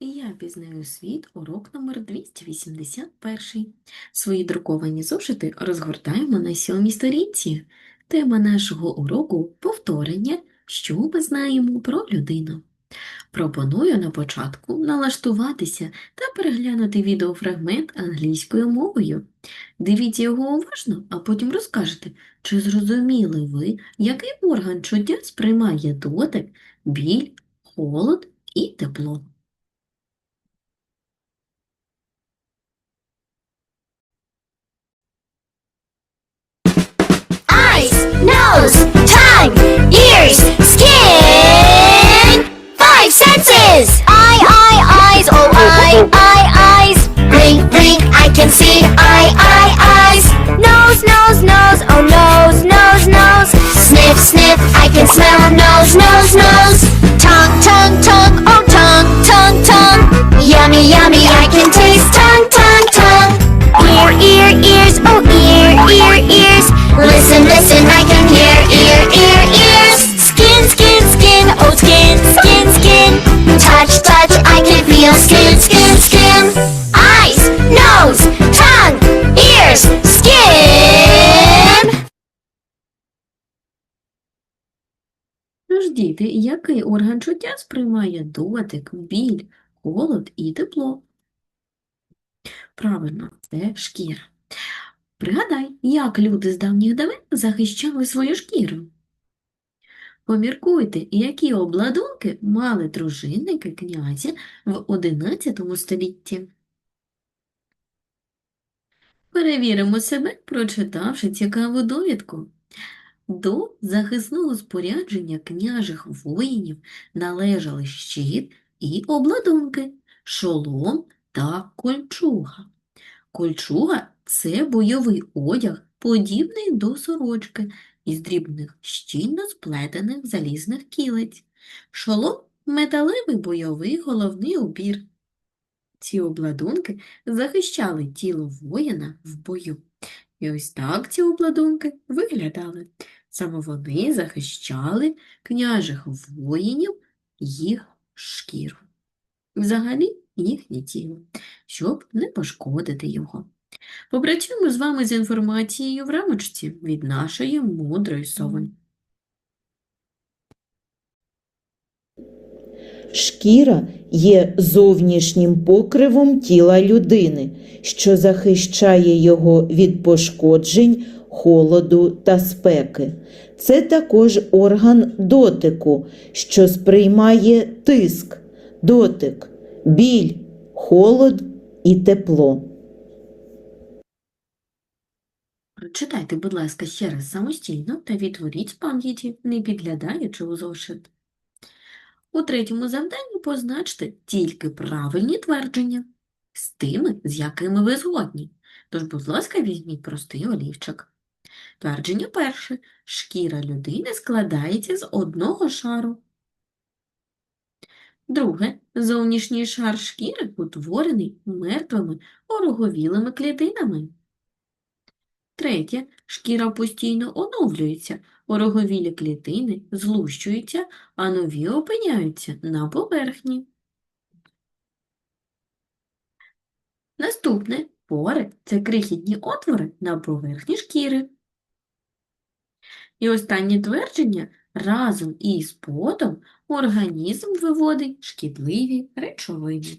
Я пізнаю світ, урок номер 281. Свої друковані зошити розгортаємо на сьомій сторінці. Тема нашого уроку – повторення, що ми знаємо про людину. Пропоную на початку налаштуватися та переглянути відеофрагмент англійською мовою. Дивіться його уважно, а потім розкажете, чи зрозуміли ви, який орган чуття сприймає дотик, біль, холод і тепло. Nose, tongue, ears, skin. Five senses. Eye, eye, eyes, oh eye, eye, eyes. Blink, blink, I can see. Eye, eye, eyes. Nose, nose, nose, oh nose, nose, nose. Sniff, sniff, I can smell. Nose, nose, nose. Tongue, tongue, tongue, oh tongue, tongue, tongue. Yummy, yummy, I can taste. Tongue, tongue, tongue. Ear, ear, ears, oh ear, ear, ears. Listen, listen, Тож, який орган чуття сприймає дотик, біль, холод і тепло? Правильно, це шкіра. Пригадай, як люди з давніх давен захищали свою шкіру. Поміркуйте, які обладунки мали дружинники князя в XI столітті. Перевіримо себе, прочитавши цікаву довідку. До захисного спорядження княжих воїнів належали щит і обладунки, шолом та кольчуга. Кольчуга – це бойовий одяг, подібний до сорочки, із дрібних щільно сплетених залізних кілець. Шолом – металевий бойовий головний убір. Ці обладунки захищали тіло воїна в бою. І ось так ці обладунки виглядали. Саме вони захищали княжих воїнів їх шкіру. Взагалі їхнє тіло, щоб не пошкодити його. Попрацюємо з вами з інформацією в рамочці від нашої мудрої сови. Шкіра є зовнішнім покривом тіла людини, що захищає його від пошкоджень, холоду та спеки. Це також орган дотику, що сприймає тиск, дотик, біль, холод і тепло. Прочитайте, будь ласка, ще раз самостійно та відтворіть з пам'яті, не підглядаючи у зошит. У третьому завданні позначте тільки правильні твердження з тими, з якими ви згодні. Тож, будь ласка, візьміть простий олівчик. Твердження перше. Шкіра людини складається з одного шару. Друге. Зовнішній шар шкіри утворений мертвими ороговілими клітинами. Третє. Шкіра постійно оновлюється, ороговілі клітини злущуються, а нові опиняються на поверхні. Наступне. Пори – це крихітні отвори на поверхні шкіри. І останнє твердження – разом із потом організм виводить шкідливі речовини.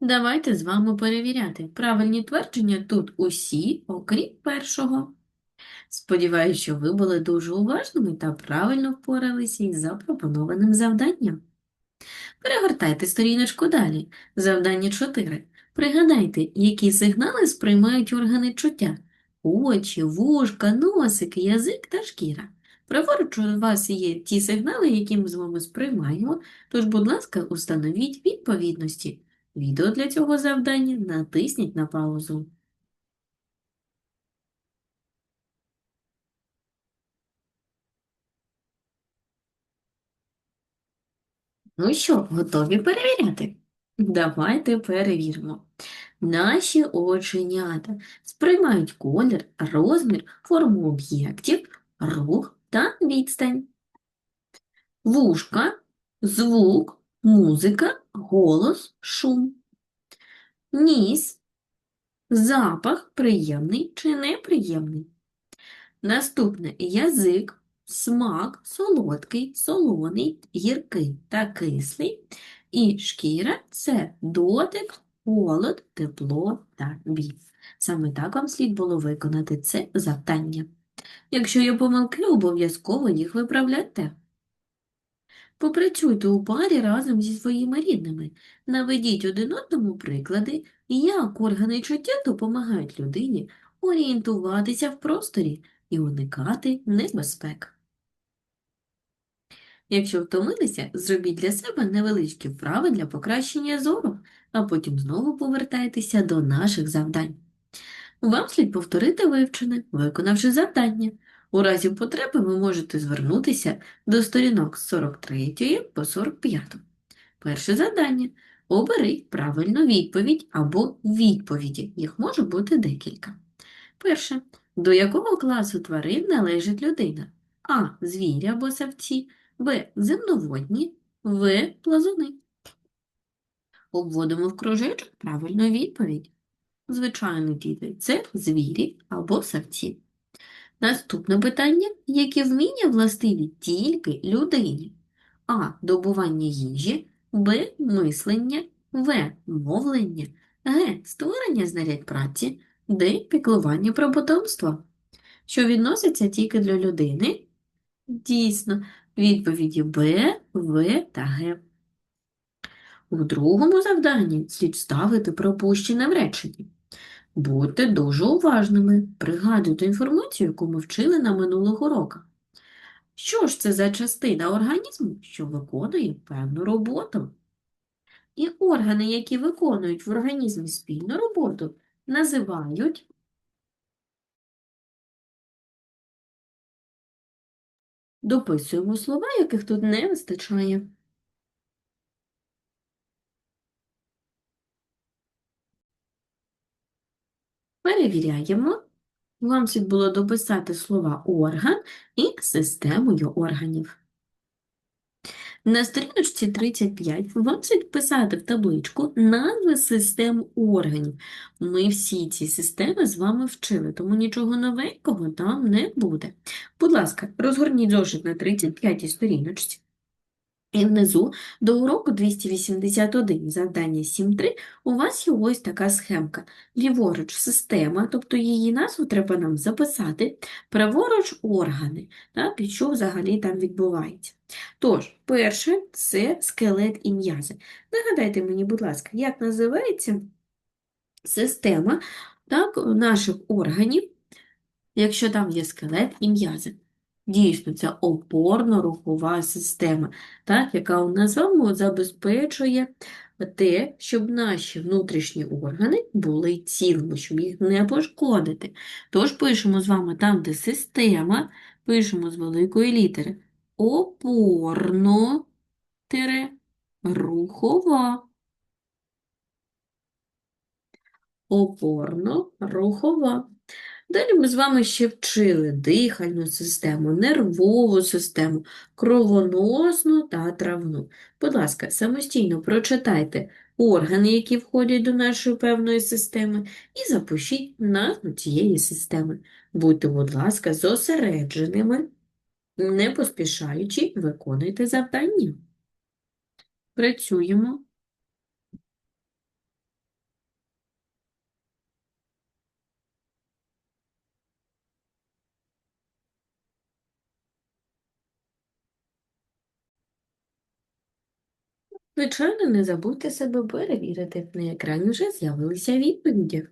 Давайте з вами перевіряти. Правильні твердження тут усі, окрім першого. Сподіваюсь, що ви були дуже уважними та правильно впоралися із запропонованим завданням. Перегортайте сторіночку далі. Завдання 4. Пригадайте, які сигнали сприймають органи чуття. Очі, вушка, носик, язик та шкіра. Праворуч у вас є ті сигнали, які ми з вами сприймаємо, тож, будь ласка, установіть відповідності. Відео для цього завдання натисніть на паузу. Ну що, готові перевіряти? Давайте перевіримо. Наші оченята сприймають колір, розмір, форму об'єктів, рух та відстань. Вушка, звук, музика, голос, шум. Ніс, запах приємний чи неприємний. Наступне язик, смак, солодкий, солоний, гіркий та кислий. І шкіра це дотик, холод, тепло та біль. Саме так вам слід було виконати це завдання. Якщо є помилки, обов'язково їх виправляйте. Попрацюйте у парі разом зі своїми рідними. Наведіть один одному приклади, як органи чуття допомагають людині орієнтуватися в просторі і уникати небезпек. Якщо втомилися, зробіть для себе невеличкі вправи для покращення зору, а потім знову повертайтеся до наших завдань. Вам слід повторити вивчене, виконавши завдання. У разі потреби ви можете звернутися до сторінок з 43 по 45. Перше завдання. Оберіть правильну відповідь або відповіді. Їх може бути декілька. Перше. До якого класу тварин належить людина? А. Звірі або савці, Б. Земноводні, В. Плазуни. Обводимо в кружечок правильну відповідь. Звичайно, діти, це звірі або савці. Наступне питання. Які вміння властиві тільки людині? А. Добування їжі, Б. Мислення, В. Мовлення, Г. Створення знарядь праці, Д. Піклування про потомство. Що відноситься тільки для людини? Дійсно, відповіді Б, В та Г. У другому завданні слід ставити пропущене в реченні. Будьте дуже уважними, пригадуйте інформацію, яку ми вчили на минулих уроках. Що ж це за частина організму, що виконує певну роботу? І органи, які виконують в організмі спільну роботу, називають Дописуємо слова, яких тут не вистачає. Перевіряємо. Вам слід було дописати слова орган і системою органів. На сторіночці 35 вам слід писати в табличку назви систем органів. Ми всі ці системи з вами вчили, тому нічого новенького там не буде. Будь ласка, розгорніть зошит на 35 сторіночці. І внизу до уроку 281, завдання 7.3, у вас є ось така схемка. Ліворуч система, тобто її назву треба нам записати, праворуч органи, так, і що взагалі там відбувається. Тож, перше – це скелет і м'язи. Нагадайте мені, будь ласка, як називається система так, наших органів, якщо там є скелет і м'язи. Дійсно, це опорно-рухова система, так, яка у нас з забезпечує те, щоб наші внутрішні органи були цілими, щоб їх не пошкодити. Тож пишемо з вами там, де система, пишемо з великої літери опорно-рухова. Опорно-рухова. Далі ми з вами ще вчили дихальну систему, нервову систему, кровоносну та травну. Будь ласка, самостійно прочитайте органи, які входять до нашої певної системи, і запишіть назву цієї системи. Будьте, будь ласка, зосередженими, не поспішаючи, виконуйте завдання. Працюємо. Звичайно, не забудьте себе перевірити. На екрані вже з'явилися відповіді.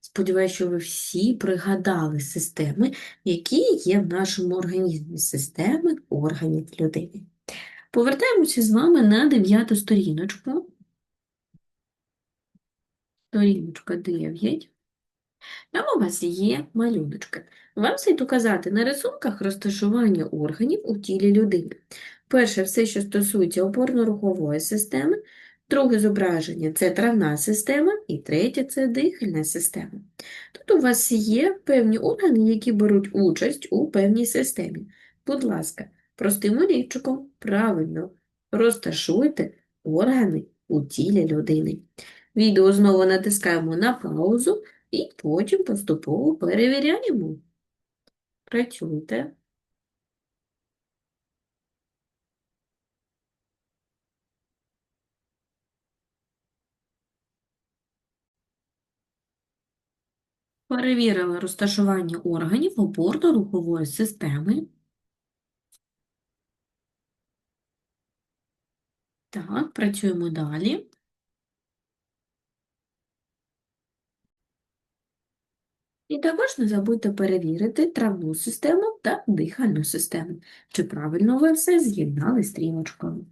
Сподіваюся, що ви всі пригадали системи, які є в нашому організмі, системи органів людини. Повертаємося з вами на дев'яту сторіночку. Сторіночка 9. Там у вас є малюночки. Вам слід указати на рисунках розташування органів у тілі людини. Перше, все, що стосується опорно-рухової системи, друге зображення це травна система, і третє це дихальна система. Тут у вас є певні органи, які беруть участь у певній системі. Будь ласка, простим олівчиком. Правильно розташуйте органи у тілі людини. Відео знову натискаємо на паузу і потім поступово перевіряємо. Працюйте. Перевірили розташування органів опорно-рухової системи. Так, працюємо далі. І також не забудьте перевірити травну систему та дихальну систему. Чи правильно ви все з'єднали стрілочкою?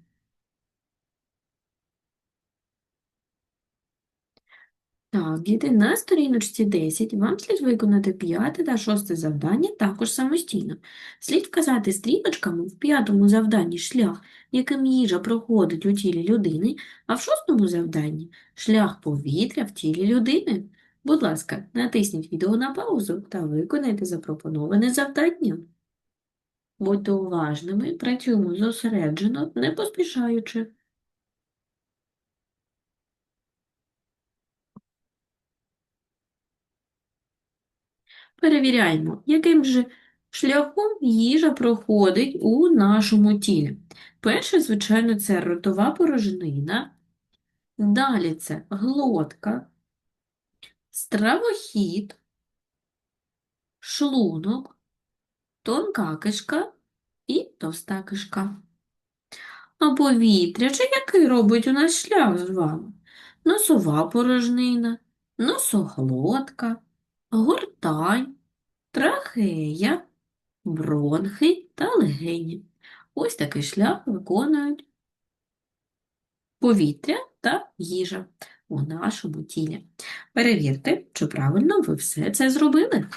Так, діти, на сторіночці 10 вам слід виконати п'яте та шосте завдання також самостійно. Слід вказати стрілочками в п'ятому завданні шлях, яким їжа проходить у тілі людини, а в шостому завданні шлях повітря в тілі людини. Будь ласка, натисніть відео на паузу та виконайте запропоноване завдання. Будьте уважними, працюємо зосереджено, не поспішаючи. Перевіряємо, яким же шляхом їжа проходить у нашому тілі. Перше, звичайно, це ротова порожнина, далі це глотка, стравохід, шлунок, тонка кишка і товста кишка. А повітря, чи який робить у нас шлях з вами? Носова порожнина, носоглотка, гортань, трахея, бронхи та легені. Ось такий шлях виконують повітря та їжа у нашому тілі. Перевірте, чи правильно ви все це зробили.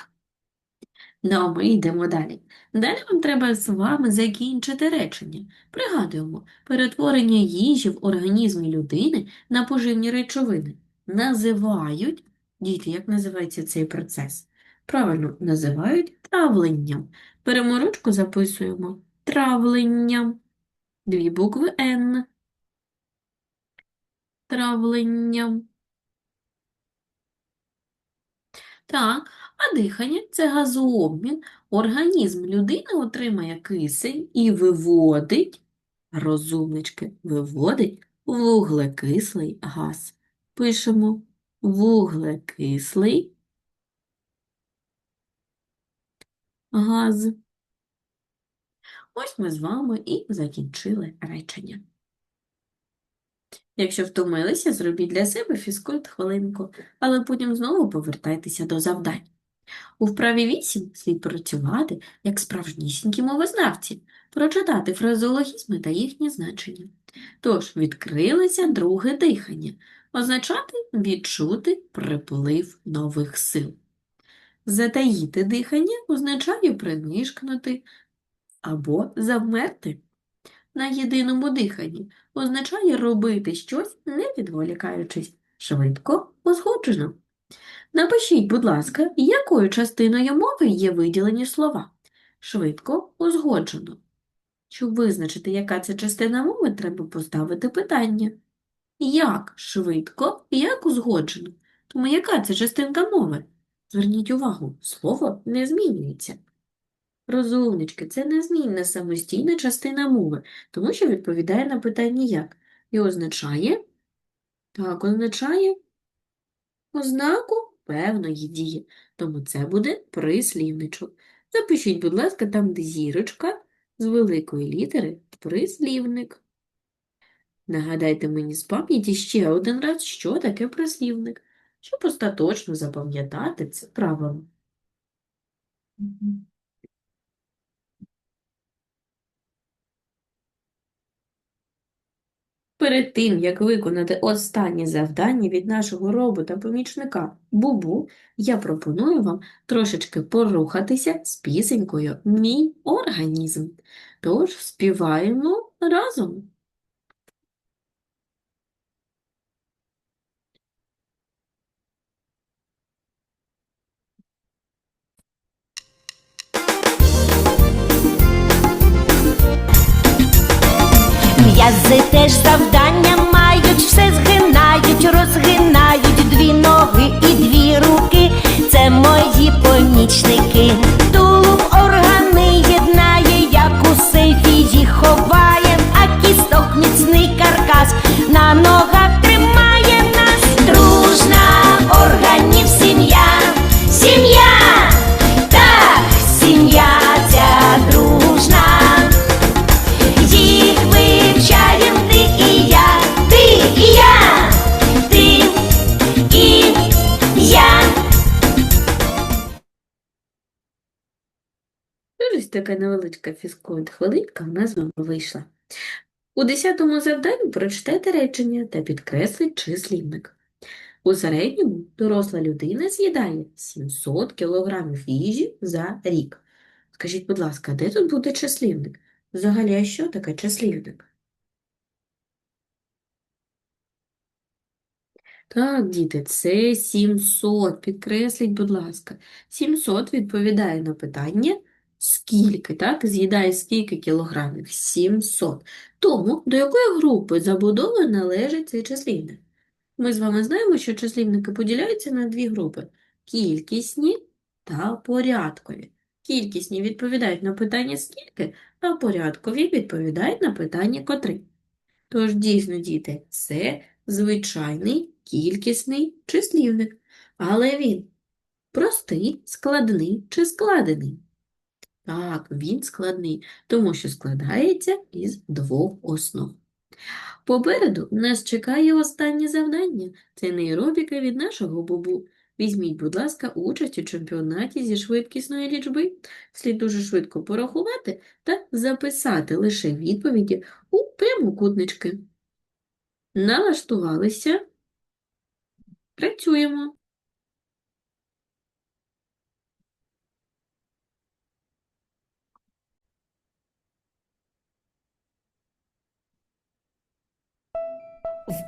Ну, а ми йдемо далі. Далі вам треба з вами закінчити речення. Пригадуємо, перетворення їжі в організмі людини на поживні речовини називають, діти, як називається цей процес? Правильно, називають травленням. Беремо ручку, записуємо травленням. Дві букви Н. Травленням. Так, а дихання – це газообмін. Організм людини отримає кисень і виводить, розумнички, виводить вуглекислий газ. Пишемо вуглекислий газ. Ось ми з вами і закінчили речення. Якщо втомилися, зробіть для себе фізкульт хвилинку, але потім знову повертайтеся до завдань. У вправі 8 слід працювати як справжнісінькі мовознавці, прочитати фразеологізми та їхні значення. Тож, відкрилося друге дихання, означати відчути приплив нових сил. Затаїти дихання означає принишкнути або завмерти. На єдиному диханні означає робити щось, не відволікаючись, швидко, узгоджено. Напишіть, будь ласка, якою частиною мови є виділені слова? Швидко, узгоджено. Щоб визначити, яка це частина мови, треба поставити питання. Як швидко, як узгоджено? Тому яка це частинка мови? Зверніть увагу, слово не змінюється. Розумнички, це незмінна самостійна частина мови, тому що відповідає на питання як. І означає, так, означає ознаку певної дії. Тому це буде прислівничок. Запишіть, будь ласка, там, де зірочка з великої літери прислівник. Нагадайте мені з пам'яті ще один раз, що таке прислівник, щоб остаточно запам'ятати це правило. Перед тим, як виконати останнє завдання від нашого робота-помічника Бубу, я пропоную вам трошечки порухатися з пісенькою «Мій організм». Тож співаємо разом. М'язи теж завдання мають, все згинають, розгинають дві ноги і дві руки. Це мої помічники. Тулуб органи єднає, як у сейфі їх ховає, а кісток міцний каркас на ногах така невеличка фізкульт хвилинка в нас з вийшла. У 10-му завданні прочитайте речення та підкресліть числівник. У середньому доросла людина з'їдає 700 кілограмів їжі за рік. Скажіть, будь ласка, де тут буде числівник? Взагалі, що таке числівник? Так, діти, це 700. Підкресліть, будь ласка. 700 відповідає на питання скільки, так? З'їдає скільки кілограмів? 700. Тому до якої групи забудови належить цей числівник? Ми з вами знаємо, що числівники поділяються на дві групи – кількісні та порядкові. Кількісні відповідають на питання скільки, а порядкові відповідають на питання котрий. Тож, дійсно, діти, це звичайний кількісний числівник, але він простий, складний чи складений? Так, він складний, тому що складається із двох основ. Попереду нас чекає останнє завдання – це нейробіка від нашого Бубу. Візьміть, будь ласка, участь у чемпіонаті зі швидкісної лічби. Слід дуже швидко порахувати та записати лише відповіді у прямокутнички. Налаштувалися. Працюємо.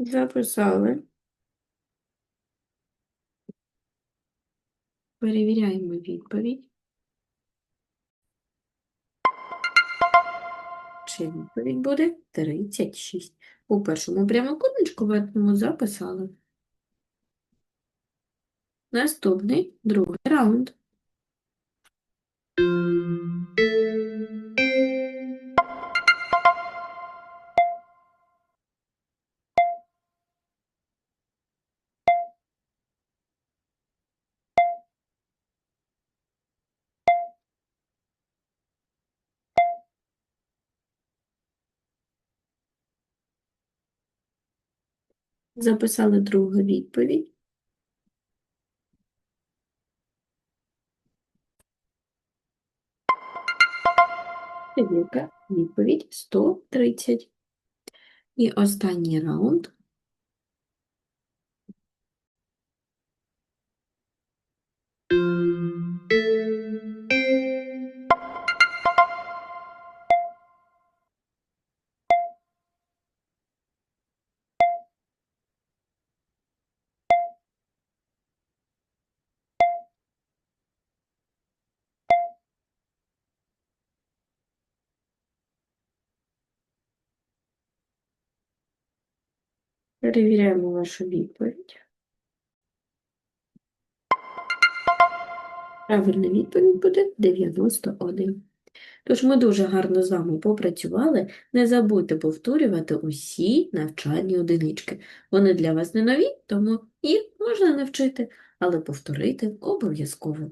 Записали. Перевіряємо відповідь. Чи відповідь буде 36. У першому прямокутничку верхньому записали. Наступний, другий раунд. Записали другу відповідь. Відповідь 130. І останній раунд. Перевіряємо вашу відповідь. Правильна відповідь буде 91. Тож ми дуже гарно з вами попрацювали. Не забудьте повторювати усі навчальні одинички. Вони для вас не нові, тому їх можна не вчити, але повторити обов'язково.